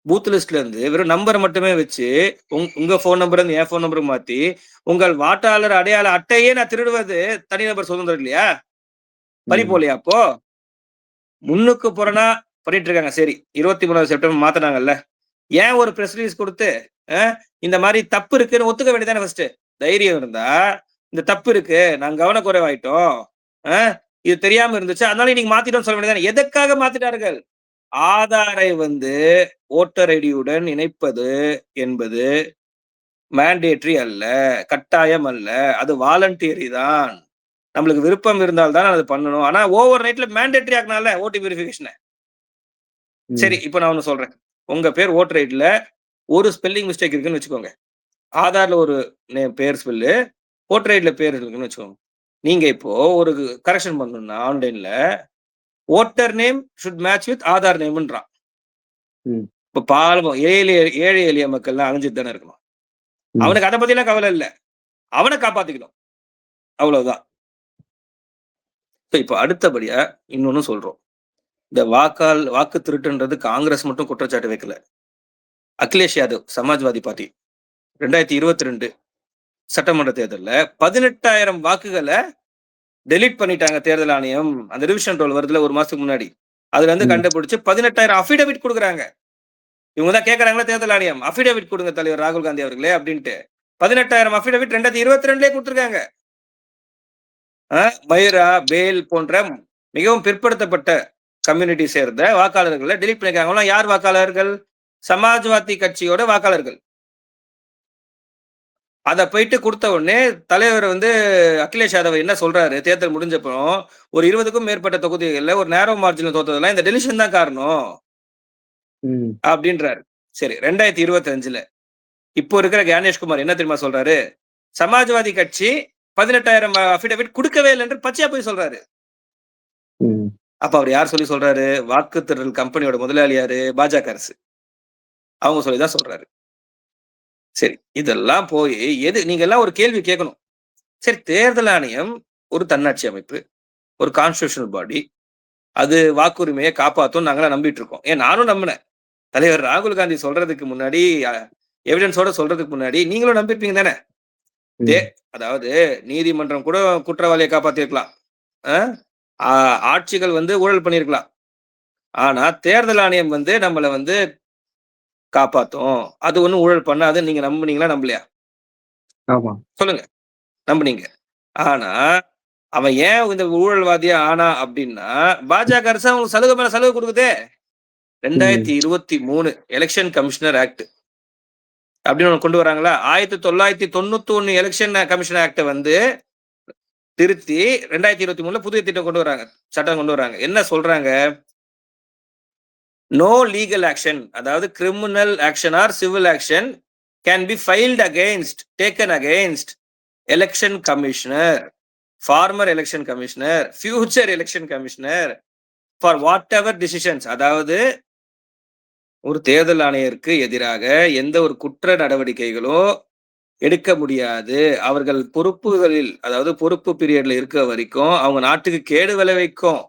பூத் லிஸ்ட்ல இருந்து வெறும் நம்பரை மட்டுமே வச்சு உங்- உங்க ஃபோன் நம்பர் இருந்து என் ஃபோன் நம்பர் மாத்தி உங்கள் வாட்டாளர் அடையாள அட்டையே நான் திருடுவது தனிநபர் சுதந்திரம் இல்லையா? பறி போலையா அப்போ? முன்னுக்கு புறனா பண்ணிட்டு இருக்காங்க. சரி இருபத்தி மூணாவது செப்டம்பர் மாத்தினாங்கல்ல. ஏன் ஒரு பிரஸ் ரிலீஸ் கொடுத்து இந்த மாதிரி தப்பு இருக்குன்னு ஒத்துக்க வேண்டியதானே ஃபர்ஸ்ட் தைரியம் இருந்தா இந்த தப்பு இருக்கு நாங்க கவனக்குறைவாயிட்டோம் இது தெரியாம இருந்துச்சு அதனால நீங்க மாத்திட்டோம் சொல்ல வேண்டியதானே எதற்காக மாத்திட்டார்கள்? ஆதாரை வந்து ஓட்டர் ஐடியுடன் இணைப்பது என்பது மேண்டேட்ரி அல்ல கட்டாயம் அல்ல அது வாலண்டியரி தான். நம்மளுக்கு விருப்பம் இருந்தால் தான் அது பண்ணணும். ஆனா ஓவர் நைட்ல மேண்டேட்ரி ஆக்கினால ஓடி வெரிஃபிகேஷன். சரி இப்போ நான் ஒன்று சொல்றேன். உங்க பேர் ஓட்டர் ஐடில ஒரு ஸ்பெல்லிங் மிஸ்டேக் இருக்குன்னு வச்சுக்கோங்க. ஆதார்ல ஒரு பேர் ஸ்பெல்லு ஓட்டர் ஐடில பேர் இருக்குன்னு வச்சுக்கோங்க. நீங்க இப்போ ஒரு கரெக்ஷன் பண்ணணும்னா ஆன்லைன்ல voter name should match with Aadhaar நேம்ன்றான். இப்போ பாலம் ஏழை ஏழை எளிய மக்கள்லாம் அழிஞ்சிட்டு தானே இருக்கணும். அவனுக்கு அதை பத்திலாம் கவலை இல்லை. அவனை காப்பாத்திக்கணும். அவ்வளவுதான். இப்போ அடுத்தபடியா இன்னொன்னு சொல்றோம். இந்த வாக்கால் வாக்கு திருட்டுன்றது காங்கிரஸ் மட்டும் குற்றச்சாட்டு வைக்கல. அகிலேஷ் யாதவ் சமாஜ்வாதி பார்ட்டி. ரெண்டாயிரத்தி இருபத்தி ரெண்டு சட்டமன்ற தேர்தல்ல பதினெட்டாயிரம் வாக்குகளை டெலீட் பண்ணிட்டாங்க தேர்தல் ஆணையம். அந்த ரிவிஷன் ரோல் வருதுல ஒரு மாசத்துக்கு முன்னாடி. அதுல இருந்து. கண்டுபிடிச்சு பதினெட்டாயிரம் அஃபிடவிட் கொடுக்குறாங்க. இவங்க தான் கேட்கறாங்களா தேர்தல் ஆணையம்? அஃபிடவிட் கொடுங்க தலைவர் ராகுல் காந்தி அவர்களே அப்படின்ட்டு. பதினெட்டாயிரம் அஃபிடவிட் ரெண்டாயிரத்தி இருபத்தி ரெண்டுலயே கொடுத்துருக்காங்க. மயூரா பேல் போன்ற மிகவும் பிற்படுத்தப்பட்ட கம்யூனிட்டி சேர்ந்த வாக்காளர்களை டெலிட் பண்ணிருக்காங்க. அவங்களாம் யார் வாக்காளர்கள்? சமாஜ்வாதி கட்சியோட வாக்காளர்கள். அதை போயிட்டு கொடுத்த உடனே தலைவர் வந்து அகிலேஷ் யாதவ் என்ன சொல்றாரு? தேர்தல் முடிஞ்சப்பறம் ஒரு இருபதுக்கும் மேற்பட்ட தொகுதிகள்ல ஒரு நேரோ மார்ஜினில் தோத்ததெல்லாம் இந்த டெலிஷன் தான் காரணம். அப்படின்றாரு. சரி ரெண்டாயிரத்தி இருபத்தி அஞ்சுல இப்போ இருக்கிற கணேஷ்குமார் என்ன தெரியுமா சொல்றாரு? சமாஜ்வாதி கட்சி பதினெட்டாயிரம் அஃபிடவிட் கொடுக்கவே இல்லை என்று பச்சையா போய் சொல்றாரு. அப்ப அவர் யார் சொல்லி சொல்றாரு? வாக்குத்திரல் கம்பெனியோட முதலாளி யாரு? பாஜக அரசு. அவங்க சொல்லிதான் சொல்றாரு. சரி இதெல்லாம் போய் எது நீங்க எல்லாம் ஒரு கேள்வி கேட்கணும். சரி தேர்தல் ஆணையம் ஒரு தன்னாட்சி அமைப்பு ஒரு கான்ஸ்டியூஷனல் பாடி அது வாக்குரிமையை காப்பாத்தும் நாங்களாம் நம்பிட்டு இருக்கோம். ஏன் நானும் நம்பினேன். தலைவர் ராகுல் காந்தி சொல்றதுக்கு முன்னாடி எவிடன்ஸோட சொல்றதுக்கு முன்னாடி நீங்களும் நம்பிருப்பீங்க தானே? அதாவது நீதிமன்றம் கூட குற்றவாளியை காப்பாத்திருக்கலாம். ஆட்சிகள் வந்து ஊழல் பண்ணியிருக்கலாம் ஆனா தேர்தல் ஆணையம் வந்து நம்மளை வந்து காப்பாத்தும். அது ஒண்ணும் ஊழல் பண்ணாது நீங்க நம்புனீங்களா நம்பலையா? சொல்லுங்க. நம்புனீங்க. ஆனா அவன் ஏன் இந்த ஊழல்வாதியா ஆனா அப்படின்னா பாஜக அரசு அவங்க சலுகை மேல சலுகை கொடுக்குதே. ரெண்டாயிரத்தி இருபத்தி மூணு எலெக்ஷன் கமிஷனர் ஆக்ட் அப்படின்னு ஒண்ணு கொண்டு வராங்களா? ஆயிரத்தி தொள்ளாயிரத்தி தொண்ணூத்தி ஒண்ணு எலெக்ஷன் கமிஷன் ஆக்ட வந்து திருத்தி ரெண்டாயிரத்தி இருபத்தி மூணுல புதிய திட்டம் கொண்டு வராங்க சட்டம் கொண்டு வராங்க. என்ன சொல்றாங்க? நோ லீகல் ஆக்ஷன் அதாவது criminal action or civil action can be filed against taken against election commissioner former election commissioner future election commissioner for whatever decisions அதாவது ஒரு தேர்தல் ஆணையருக்கு எதிராக எந்த ஒரு குற்ற நடவடிக்கைகளோ எடுக்க முடியாது. அவர்கள் பொறுப்புகளில் அதாவது பொறுப்பு பீரியட்ல இருக்க வரைக்கும் அவங்க நாட்டுக்கு கேடு விளைவிக்கும்.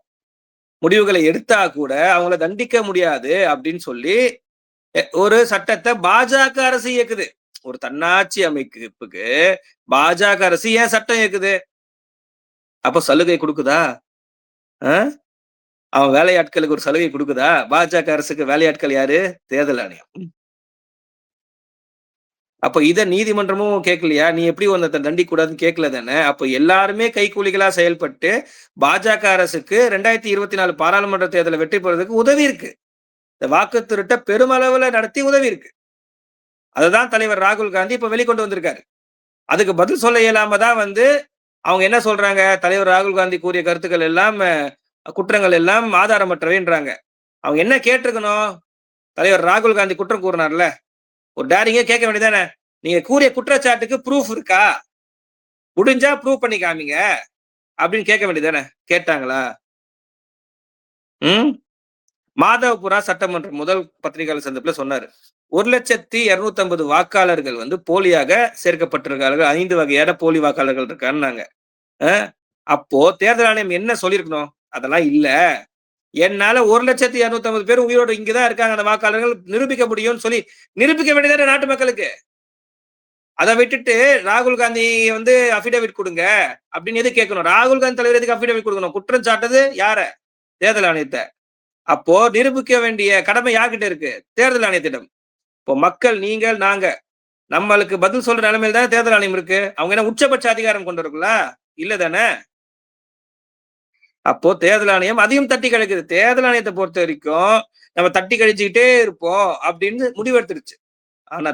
முடிவுகளை எடுத்தா கூட அவங்கள தண்டிக்க முடியாது அப்படின்னு சொல்லி ஒரு சட்டத்தை பாஜக அரசு இயக்குது. ஒரு தன்னாட்சி அமைப்புக்கு பாஜக அரசு ஏன் சட்டம் இயக்குது? அப்ப சலுகை கொடுக்குதா? அவன் வேலையாட்களுக்கு ஒரு சலுகை கொடுக்குதா? பாஜக அரசுக்கு வேலையாட்கள் யாரு? தேர்தல் ஆணையம். அப்ப இத நீதிமன்றமும் கேட்கலையா நீ எப்படி ஒருத்தன் தண்டிக்கூடாதுன்னு கேட்கல தானே? அப்ப எல்லாருமே கைகூலிகளா செயல்பட்டு பாஜக அரசுக்கு ரெண்டாயிரத்தி இருபத்தி நாலு பாராளுமன்ற தேர்தலை வெற்றி பெறதுக்கு உதவி இருக்கு. இந்த வாக்கு திருட்ட பெருமளவுல நடத்தி உதவி இருக்கு. அதுதான் தலைவர் ராகுல் காந்தி இப்ப வெளிக்கொண்டு வந்திருக்காரு. அதுக்கு பதில் சொல்ல இயலாம தான் வந்து அவங்க என்ன சொல்றாங்க? தலைவர் ராகுல் காந்தி கூறிய கருத்துக்கள் எல்லாம் குற்றங்கள் எல்லாம் ஆதாரமற்றவைன்றாங்க. அவங்க என்ன கேட்டிருக்கணும்? தலைவர் ராகுல் காந்தி குற்றம் கூறினார்ல? ஒரு டேரிங்கே கேட்க வேண்டியதானே நீங்க கூறிய குற்றச்சாட்டுக்கு ப்ரூஃப் இருக்கா? முடிஞ்சா ப்ரூவ் பண்ணி காமிங்க. அப்படின்னு கேட்க வேண்டியதானே கேட்டாங்களா? ம்? மாதவபுரா சட்டமன்ற முதல் பத்திரிகையாளர் சந்திப்புல சொன்னாரு. ஒரு லட்சத்தி இருநூத்தி ஐம்பது வாக்காளர்கள் வந்து போலியாக சேர்க்கப்பட்டிருக்கார்கள். ஐந்து வகையான போலி வாக்காளர்கள் இருக்காருன்னாங்க அப்போ தேர்தல் ஆணையம் என்ன சொல்லியிருக்கணும்? அதெல்லாம் இல்ல. என்னால ஒரு லட்சத்தி இரநூத்தம்பது பேர் உயிரோடு இங்கதான் இருக்காங்க அந்த வாக்காளர்கள் நிரூபிக்க முடியும்னு சொல்லி நிரூபிக்க வேண்டியதானே நாட்டு மக்களுக்கு. அதை விட்டுட்டு ராகுல் காந்தி வந்து அபிடவிட் கொடுங்க அப்படின்னு எது கேட்கணும்? ராகுல் காந்தி தலைவர் எதுக்கு அபிடவிட் கொடுக்கணும்? குற்றம் சாட்டது யார? தேர்தல் ஆணையத்தை. அப்போ நிரூபிக்க வேண்டிய கடமை யார்கிட்ட இருக்கு? தேர்தல் ஆணையத்திடம். இப்போ மக்கள் நீங்கள் நாங்க நம்மளுக்கு பதில் சொல்ற நிலைமையில தான் தேர்தல் ஆணையம் இருக்கு? அவங்க என்ன உச்சபட்ச அதிகாரம் கொண்டு இருக்குல்ல இல்ல தானே? அப்போ தேர்தல் ஆணையம் அதையும் தட்டி கழிக்குது. தேர்தல் ஆணையத்தை பொறுத்த வரைக்கும் நம்ம தட்டி கழிச்சுக்கிட்டே இருப்போம் அப்படின்னு முடிவெடுத்துருச்சு. ஆனா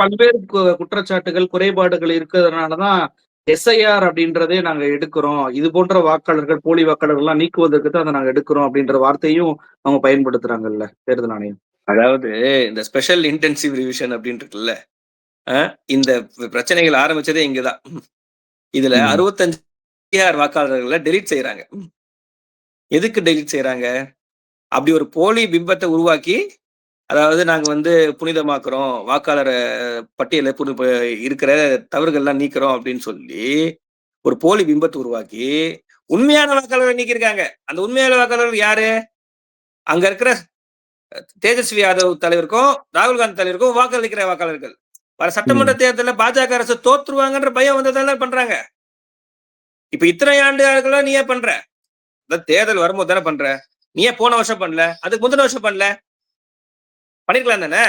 பல்வேறு குற்றச்சாட்டுகள் குறைபாடுகள் இருக்கிறதுனாலதான் எஸ்ஐஆர் அப்படின்றதே நாங்க எடுக்கிறோம். இது போன்ற வாக்காளர்கள் போலி வாக்காளர்கள் எல்லாம் நீக்குவதற்கு தான் அதை நாங்க எடுக்கிறோம் அப்படின்ற வார்த்தையும் அவங்க பயன்படுத்துறாங்கல்ல தேர்தல் ஆணையம்.
அதாவது இந்த ஸ்பெஷல் இன்டென்சிவ் ரிவிஷன் அஹ், இந்த பிரச்சனைகள் ஆரம்பிச்சதே இங்கதான். இதுல. அறுபத்தஞ்சு ஆர் வாக்காளர்களை டெலீட் செய்யறாங்க எதுக்கு டெலீட் செய்யறாங்க அப்படி ஒரு போலி பிம்பத்தை உருவாக்கி அதாவது நாங்க வந்து புனிதமாக்குறோம் வாக்காளர் பட்டியல புனி இருக்கிற தவறுகள்லாம் நீக்கிறோம் அப்படின்னு சொல்லி ஒரு போலி பிம்பத்தை உருவாக்கி உண்மையான வாக்காளர்களை நீக்கியிருக்காங்க. அந்த உண்மையான வாக்காளர்கள் யாரு? அங்க இருக்கிற தேஜஸ்வி யாதவ் தலைவருக்கும் ராகுல் காந்தி தலைவருக்கும் வாக்களிக்கிற வாக்காளர்கள். வர சட்டமன்ற தேர்தலில் பாஜக அரசு தோத்துருவாங்கன்ற பயம் வந்ததால பண்றாங்க. இப்ப இத்தனை ஆண்டு நீ ஏன் பண்ற? அதான் தேர்தல் வரும்போது தானே பண்ற? நீ ஏன் போன வருஷம் பண்ணல அதுக்கு முந்தின வருஷம் பண்ணல. பண்ணிருக்கலாம் தானே?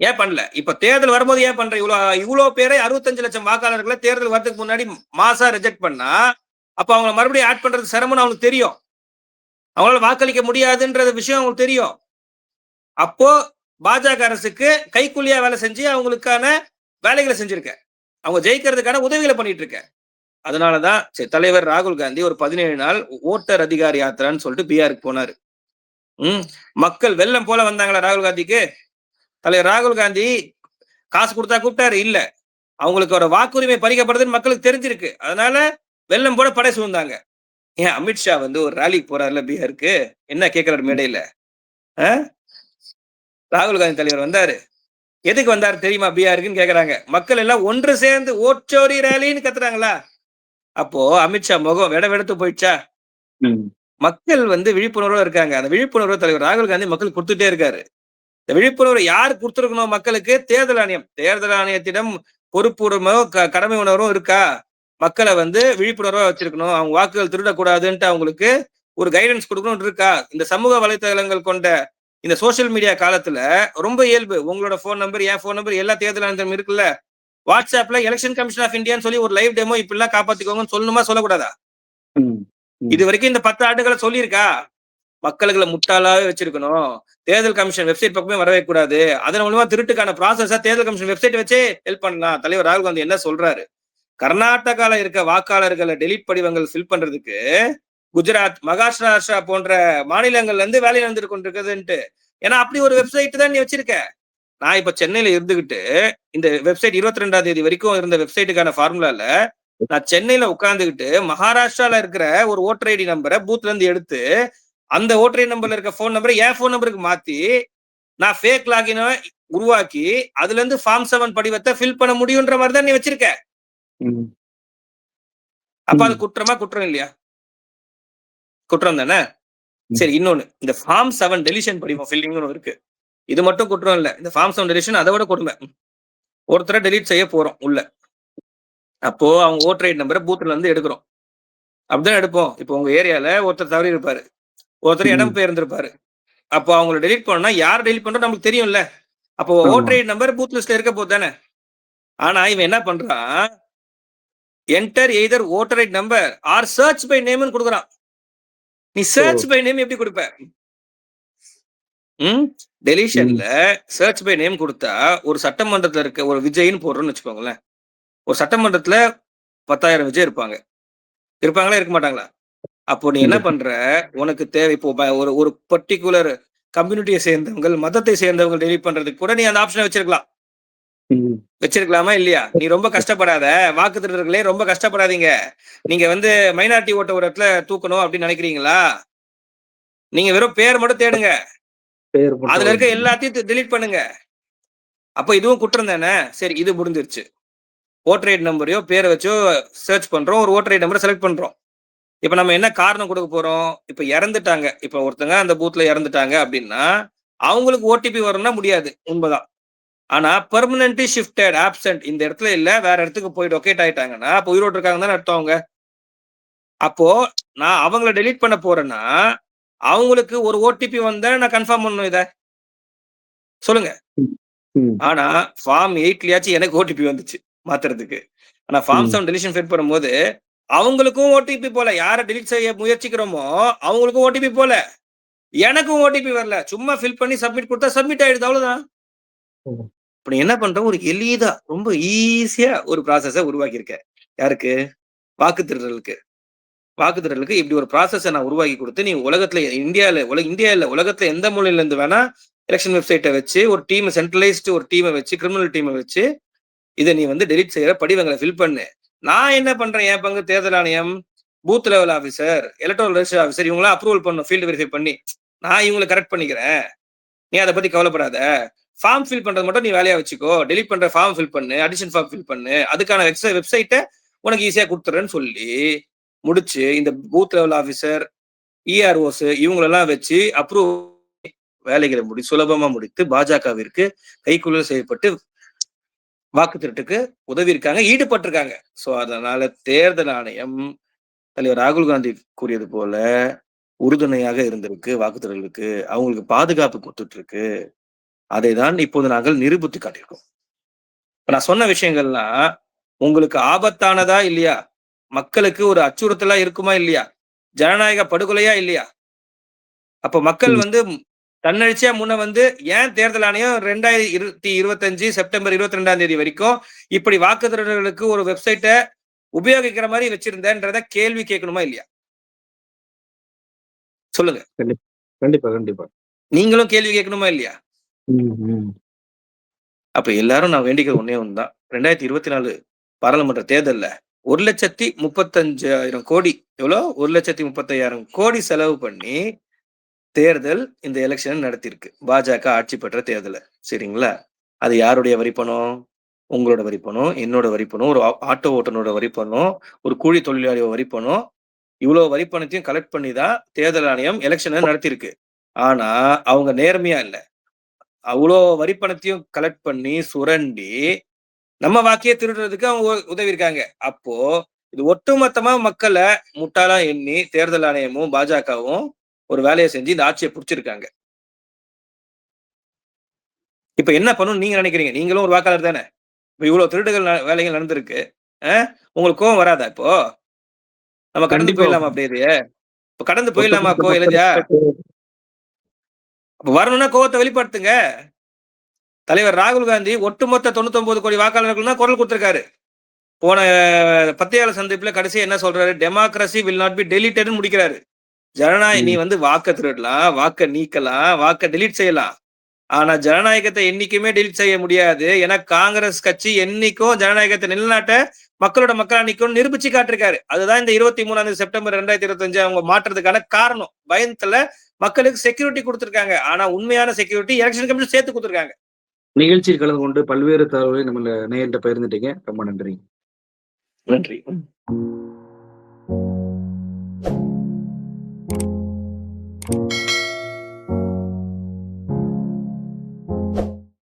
ஏன் பண்ணல? இப்ப தேர்தல் வரும்போது ஏன் பண்ற? இவ்வளவு இவ்வளவு பேரை அறுபத்தஞ்சு லட்சம் வாக்காளர்களை தேர்தல் வரதுக்கு முன்னாடி மாசா ரிஜெக்ட் பண்ணா அப்ப அவங்க மறுபடியும் ஆட் பண்றது சிரமம்னு அவங்களுக்கு தெரியும். அவங்களால வாக்களிக்க முடியாதுன்றது விஷயம் அவங்களுக்கு தெரியும். அப்போ பாஜக அரசுக்கு கைக்குள்ளியா வேலை செஞ்சு அவங்களுக்கான வேலைகளை செஞ்சிருக்க. அவங்க ஜெயிக்கிறதுக்கான உதவிகளை பண்ணிட்டு இருக்க. அதனாலதான் சரி, தலைவர் ராகுல் காந்தி ஒரு பதினேழு நாள் ஓட்டர் அதிகார யாத்திரான்னு சொல்லிட்டு பீகாருக்கு போனாரு. ம் மக்கள் வெள்ளம் போல வந்தாங்களா ராகுல் காந்திக்கு? தலைவர் ராகுல் காந்தி காசு கொடுத்தா கூப்பிட்டாரு இல்ல. அவங்களுக்கு ஒரு வாக்குரிமை பறிக்கப்படுதுன்னு மக்களுக்கு தெரிஞ்சிருக்கு. அதனால வெள்ளம் போல படை சூழ்ந்தாங்க. ஏன் அமித்ஷா வந்து ஒரு ரேலிக்கு போறாருல பீகாருக்கு என்ன கேட்கிறாரு மேடையில? ஆ? ராகுல் காந்தி தலைவர் வந்தாரு. எதுக்கு வந்தாரு தெரியுமா பீகாருக்குன்னு கேக்குறாங்க. மக்கள் எல்லாம் ஒன்று சேர்ந்து ஓச்சோரி ரேலின்னு கத்துறாங்களா? அப்போ அமித்ஷா முகம் வெட வெடத்து போயிடுச்சா? மக்கள் வந்து விழிப்புணர்வோட இருக்காங்க. அந்த விழிப்புணர்வு தலைவர் ராகுல் காந்தி மக்களுக்கு கொடுத்துட்டே இருக்காரு. இந்த விழிப்புணர்வு யார் கொடுத்துருக்கணும் மக்களுக்கு? தேர்தல் ஆணையம். தேர்தல் ஆணையத்திடம் பொறுப்புரிமோ க- கடமை உணர்வும் இருக்கா? மக்களை வந்து விழிப்புணர்வா வச்சிருக்கணும். அவங்க வாக்குகள் திருடக்கூடாதுன்ட்டு அவங்களுக்கு ஒரு கைடன்ஸ் கொடுக்கணும் இருக்கா? இந்த சமூக வலைத்தளங்கள் கொண்ட இந்த சோஷியல் மீடியா காலத்துல ரொம்ப இயல்பு. உங்களோட ஃபோன் நம்பர் என் ஃபோன் நம்பர் எல்லா தேர்தல் ஆணையம் இருக்குல்ல? வாட்ஸ்அப்ல எலெக்ஷன் கமிஷன் ஆஃப் இந்தியான்னு சொல்லி ஒரு லைவ் டெமோ இப்படிலாம் காப்பாத்திக்கோங்கன்னு சொல்லணுமா சொல்லக்கூடாதா? இது வரைக்கும் இந்த பத்து ஆண்டுகளை சொல்லியிருக்கா? மக்களுகளை முட்டாளாவே வச்சிருக்கணும். தேர்தல் கமிஷன் வெப்சைட் பக்கமே வரவே கூடாது. அதன் மூலமா திருட்டுக்கான ப்ராசஸா தேர்தல் கமிஷன் வெப்சைட் வச்சே ஹெல்ப் பண்ணலாம். தலைவர் ராகுல் காந்தி என்ன சொல்றாரு? கர்நாடகால இருக்க வாக்காளர்களை டெலிட் படிவங்கள் ஃபில் பண்றதுக்கு குஜராத் மகாராஷ்டிரா போன்ற மாநிலங்கள்ல இருந்து வேலை நடந்துட்டு கொண்டிருக்குதுன்ட்டு. ஏன்னா அப்படி ஒரு வெப்சைட் தான் நீ வச்சிருக்க. நான் இப்ப சென்னையில இருந்துகிட்டு இந்த வெப்சைட் இருபத்தி ரெண்டாம் தேதி வரைக்கும் இருந்த வெப்சைட்டுக்கான ஃபார்முலால நான் சென்னையில உட்கார்ந்துகிட்டு மகாராஷ்டிரால இருக்கிற ஒரு ஓட்டர் ஐடி நம்பரை பூத்ல இருந்து எடுத்து அந்த ஓட்டர் ஐடி நம்பர்ல இருக்க ஃபோன் நம்பரை என் ஃபோன் நம்பருக்கு மாத்தி நான் ஃபேக் லாகினை உருவாக்கி அதுல இருந்து ஃபார்ம் செவன் படிவத்தை ஃபில் பண்ண முடியுன்ற மாதிரி தான் நீ வச்சிருக்க. அப்ப அது குற்றமா குற்றம் இல்லையா? குற்றம் தானே? சரி இன்னொன்னு. இந்த ஃபார்ம் செவன் டெலிஷன் படிவம் ஃபில்லிங்னு இருக்கு. இது மட்டும் குற்றம் இல்ல. இந்த ஃபார்ம் செவன் டெலிஷன் அதை விட கொடுமை. ஒருத்தரை டெலீட் செய்ய போறோம் உள்ள. அப்போ அவங்க ஓட்டர் ஐடி நம்பரை பூத்துல இருந்து எடுக்கிறோம். அப்படிதான் எடுப்போம். இப்போ உங்க ஏரியால ஒருத்தர் தவறி இருப்பாரு. ஒருத்தர் இடம். பெயர்ந்திருப்பாரு. அப்போ அவங்கள டெலீட் பண்ணா யார் டெலீட் பண்றோம் நமக்கு தெரியும்ல. அப்போ. ஓட்டர் ஐடி நம்பர் பூத் லிஸ்ட்ல இருக்க போது தானே. ஆனா இவன் என்ன பண்றான் enter either voter ID number or search by நேம்னு கொடுக்குறான். நீ சர்ச் பை நேம் எப்படி கொடுப்ப? ம்? டெலிஷன்ல சர்ச் பை நேம் கொடுத்தா ஒரு சட்டமன்றத்துல இருக்க ஒரு விஜய்னு போடுறோம்னு வச்சுக்கோங்களேன். ஒரு சட்டமன்றத்துல பத்தாயிரம் விஜய் இருப்பாங்க. இருப்பாங்களா இருக்க மாட்டாங்களா? அப்போ நீ என்ன பண்ற? உனக்கு தேவை இப்போ ஒரு ஒரு பர்டிகுலர் கம்யூனிட்டியை சேர்ந்தவங்க மதத்தை சேர்ந்தவங்க டெலிட் பண்றதுக்கு கூட நீ அந்த ஆப்ஷனை வச்சிருக்கலாம். வச்சிருக்கலாமா இல்லையா? நீ ரொம்ப கஷ்டப்படாத. வாக்கு திருடர்களே ரொம்ப கஷ்டப்படாதீங்க. நீங்க வந்து மைனாரிட்டி ஓட்ட ஒரு இடத்துல தூக்கணும் அப்படின்னு நினைக்கிறீங்களா? நீங்க வெறும் பேர் மட்டும் தேடுங்க. அதுல இருக்க எல்லாத்தையும் delete பண்ணுங்க. அப்ப இதுவும் குற்றம் தானே? சரி இது முடிஞ்சிருச்சு. ஓட்டர் ஐடி நம்பரையோ பேரை வச்சோ சர்ச் பண்றோம். ஒரு ஓட்டர் ஐடி நம்பரை செலக்ட் பண்றோம். இப்ப நம்ம என்ன காரணம் கொடுக்க போறோம்? இப்ப இறந்துட்டாங்க. இப்ப ஒருத்தங்க அந்த பூத்ல இறந்துட்டாங்க அப்படின்னா அவங்களுக்கு ஓடிபி வரும்னா முடியாது. உண்மைதான். ஆனா பெர்மனன்ட்லி ஷிஃப்டட் ஆப்சென்ட் இந்த இடத்துல இல்ல வேற இடத்துக்கு போய் லொக்கேட் ஆயிட்டாங்கன்னா அப்போ உயிரோடு இருக்காங்க தானே அர்த்தம் அவங்க. அப்போ நான் அவங்கள டெலீட் பண்ண போறேன்னா அவங்களுக்கு ஒரு ஓடிபி வந்தா நான் கன்ஃபார்ம் பண்ணணும் இத. சொல்லுங்க. ஆனா ஃபார்ம் எயிட்லயாச்சும் எனக்கு ஓடிபி வந்துச்சு மாத்துறதுக்கு. ஆனா ஃபார்ம். செவன் டெலிஷன் ஃபிட் பண்ணும்போது அவங்களுக்கும் ஓடிபி போல யாரை டெலிட் செய்ய முயற்சிக்கிறோமோ அவங்களுக்கும் ஓடிபி போல. எனக்கும் ஓடிபி வரல. சும்மா ஃபில் பண்ணி சப்மிட் கொடுத்தா சப்மிட் ஆயிடுது அவ்வளவுதான். இப்ப என்ன பண்ற ஒரு எளிதா ரொம்ப ஈஸியா ஒரு ப்ராசஸ உருவாக்கி இருக்க யாருக்கு? வாக்கு திருடலுக்கு வாக்குத்திரலுக்கு இப்படி ஒரு ப்ராசஸை நான் உருவாக்கி கொடுத்து நீ உலகத்துல இந்தியாவில் உலக இந்தியா இல்ல உலகத்துல எந்த மூலையில இருந்து வேணா எலெக்ஷன் வெப்சைட்டை வச்சு ஒரு டீம் சென்ட்ரலைஸ்டு ஒரு டீமை வச்சு கிரிமினல் டீமை வச்சு இதை நீ வந்து டெலிட் செய்யற படிவங்களை ஃபில் பண்ணு. நான் என்ன பண்றேன்? என் பங்கு தேர்தல் ஆணையம் booth level officer electoral register officer இவங்களாம் அப்ரூவல் பண்ணும் ஃபீல்டு வெரிஃபை பண்ணி. நான் இவங்களை கரெக்ட் பண்ணிக்கிறேன். நீ அதை பத்தி கவலைப்படாத. ஃபார்ம் ஃபில் பண்றது மட்டும் நீ வேலையா வச்சுக்கோ. டெலிட் பண்ற ஃபார்ம் ஃபில் பண்ணு அடிஷன் ஃபார்ம் ஃபில் பண்ணு. அதுக்கான வெப்சைட்டை உனக்கு ஈஸியா கொடுத்துறேன்னு சொல்லி முடிச்சு இந்த பூத் லெவல் ஆஃபீஸர் இஆர்ஓஸ் இவங்களெல்லாம் வச்சு அப்ரூவ் வேலைகளை முடி சுலபமா முடித்து பாஜகவிற்கு கைக்குள்ள செய்யப்பட்டு வாக்கு திருட்டுக்கு உதவி இருக்காங்க ஈடுபட்டிருக்காங்க. சோ அதனால தேர்தல் ஆணையம் தலைவர் ராகுல் காந்தி கூறியது போல உறுதுணையாக இருந்திருக்கு வாக்குத்திரலுக்கு அவங்களுக்கு பாதுகாப்பு கொடுத்துட்டு இருக்கு அதை தான் இப்போது நாங்கள் நிரூபித்து காட்டியிருக்கோம். இப்ப நான் சொன்ன விஷயங்கள்லாம் உங்களுக்கு ஆபத்தானதா இல்லையா? மக்களுக்கு ஒரு அச்சுறுத்தலா இருக்குமா இல்லையா? ஜனநாயக படுகொலையா இல்லையா? அப்ப மக்கள். வந்து தன்னெழுச்சியா முன்ன வந்து ஏன் தேர்தல் ஆணையம் ரெண்டாயிரத்தி இருபத்தி இருபத்தஞ்சு செப்டம்பர் இருபத்தி ரெண்டாம் தேதி வரைக்கும் இப்படி வாக்குத்திரர்களுக்கு ஒரு வெப்சைட்டை உபயோகிக்கிற மாதிரி வச்சிருந்தேன்றத கேள்வி கேட்கணுமா இல்லையா? சொல்லுங்க.
கண்டிப்பா கண்டிப்பா.
நீங்களும் கேள்வி கேட்கணுமா இல்லையா. அப்ப எல்லாரும் நான் வேண்டிக்கிறது ஒன்னே ஒண்ணுதான். ரெண்டாயிரத்தி இருபத்தி நாலு பாராளுமன்ற தேர்தல்ல ஒரு லட்சத்தி முப்பத்தஞ்சாயிரம் கோடி எவ்வளோ? ஒரு லட்சத்தி முப்பத்தையாயிரம் கோடி செலவு பண்ணி தேர்தல் இந்த எலெக்ஷன் நடத்தியிருக்கு. பாஜக ஆட்சி பெற்ற தேர்தலை. சரிங்களா? அது யாருடைய வரிப்பணம் உங்களோட வரிப்பணம் என்னோட வரிப்பணம் ஒரு ஆட்டோ ஓட்டனோட வரிப்பணம் ஒரு கூலி தொழிலாளியோட வரிப்பணம் இவ்வளோ வரிப்பணத்தையும் கலெக்ட் பண்ணி தான் தேர்தல் ஆணையம் எலெக்ஷனை நடத்தியிருக்கு. ஆனா அவங்க நேர்மையா இல்லை. அவ்வளோ வரிப்பணத்தையும் கலெக்ட் பண்ணி சுரண்டி நம்ம வாக்கிய திருடுறதுக்கு அவங்க உதவி இருக்காங்க அப்போ இது ஒட்டுமொத்தமா மக்களை முட்டாளா எண்ணி தேர்தல் ஆணையமும் பாஜகவும் ஒரு வேலையை செஞ்சு இந்த ஆட்சியை பிடிச்சிருக்காங்க. இப்ப என்ன பண்ணணும் நீங்க நினைக்கிறீங்க? நீங்களும் ஒரு வாக்காளர் தானே? இப்ப இவ்வளவு திருடுகள் வேலைகள் நடந்திருக்கு? உங்களுக்கு கோவம் வராதா இப்போ? நம்ம கடந்து. போயிடலாமா அப்படியே? இப்ப கடந்து போயிடலாமா கோ அப்ப வரணும்னா கோவத்தை வெளிப்படுத்துங்க. தலைவர் ராகுல் காந்தி ஒட்டுமொத்த தொண்ணூத்தொன்பது கோடி வாக்காளர்கள் தான் குரல் கொடுத்திருக்காரு. போன பத்திரிகையாளர் சந்திப்புல கடைசி என்ன சொல்றாரு? டெமோக்ரஸி வில் நாட் பி டெலிட்டட்னு முடிக்கிறாரு. ஜனநாயக நீ வந்து வாக்க திருடலாம் வாக்க நீக்கலாம் வாக்க டெலீட் செய்யலாம். ஆனா ஜனநாயகத்தை என்னைக்குமே டெலீட் செய்ய முடியாது. ஏன்னா காங்கிரஸ் கட்சி என்னைக்கும் ஜனநாயகத்தை நிலைநாட்ட மக்களோட மக்களா நிக்கும் நிரூபிச்சு காட்டிருக்காரு. அதுதான் இந்த இருபத்தி மூணாம் செப்டம்பர் ரெண்டாயிரத்தி இருபத்தஞ்சு அவங்க மாற்றுறதுக்கான காரணம். பயத்துல மக்களுக்கு செக்யூரிட்டி கொடுத்திருக்காங்க. ஆனா உண்மையான செக்யூரிட்டி எலெக்ஷன் கமிஷன் சேர்த்து கொடுத்திருக்காங்க.
நிகழ்ச்சியில் கலந்து கொண்டு பல்வேறு தகவல்களை நம்ம நேயர்கிட்ட பகிர்ந்துட்டீங்க. ரொம்ப நன்றி.
நன்றி.